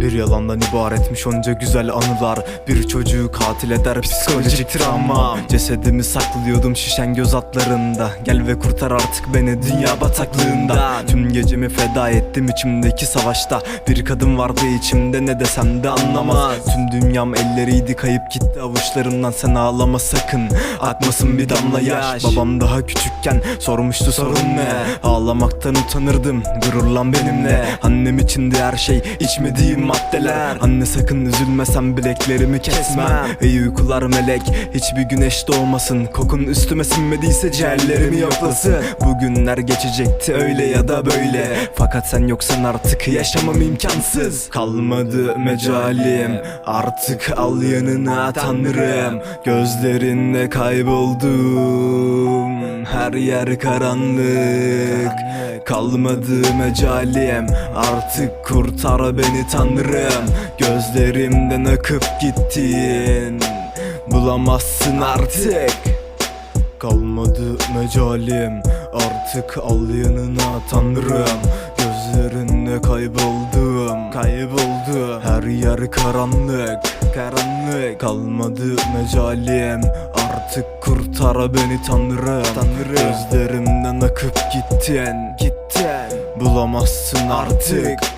Bir yalandan ibaretmiş onca güzel anılar. Bir çocuğu katil eder psikolojik travma. Cesedimi saklıyordum şişen göz atlarında Gel ve kurtar artık beni dünya bataklığında gecemi feda ettim içimdeki savaşta. Bir kadın vardı içimde ne desem de anlamaz. Tüm dünyam elleriydi kayıp gitti avuçlarımdan Sen ağlama sakın akmasın bir damla yaş. Babam daha küçükken sormuştu sorun ne? Ağlamaktan utanırdım gururlan benimle. Annem içindi her şey içmediğim maddeler. Anne sakın üzülme sen bileklerimi kesmem. İyi uykular melek hiçbir güneş doğmasın. Kokun üstüme sinmediyse ciğerlerimi yoklasın. Bugünler geçecekti öyle ya da böyle Fakat sen yoksan artık yaşamam imkansız. Kalmadı mecalim. Artık al yanına tanrım. Gözlerinde kayboldum. Her yer karanlık. Kalmadı mecalim. Artık kurtar beni tanrım. Gözlerimden akıp gittin. Bulamazsın artık. Kalmadı mecalim Artık al yanına tanrım. Gözlerinde kayboldum Kayboldu Her yer karanlık Karanlık. Kalmadı mecalim. Artık kurtar beni tanrım. Tanrım. Gözlerimden akıp gittin Gittin. Bulamazsın artık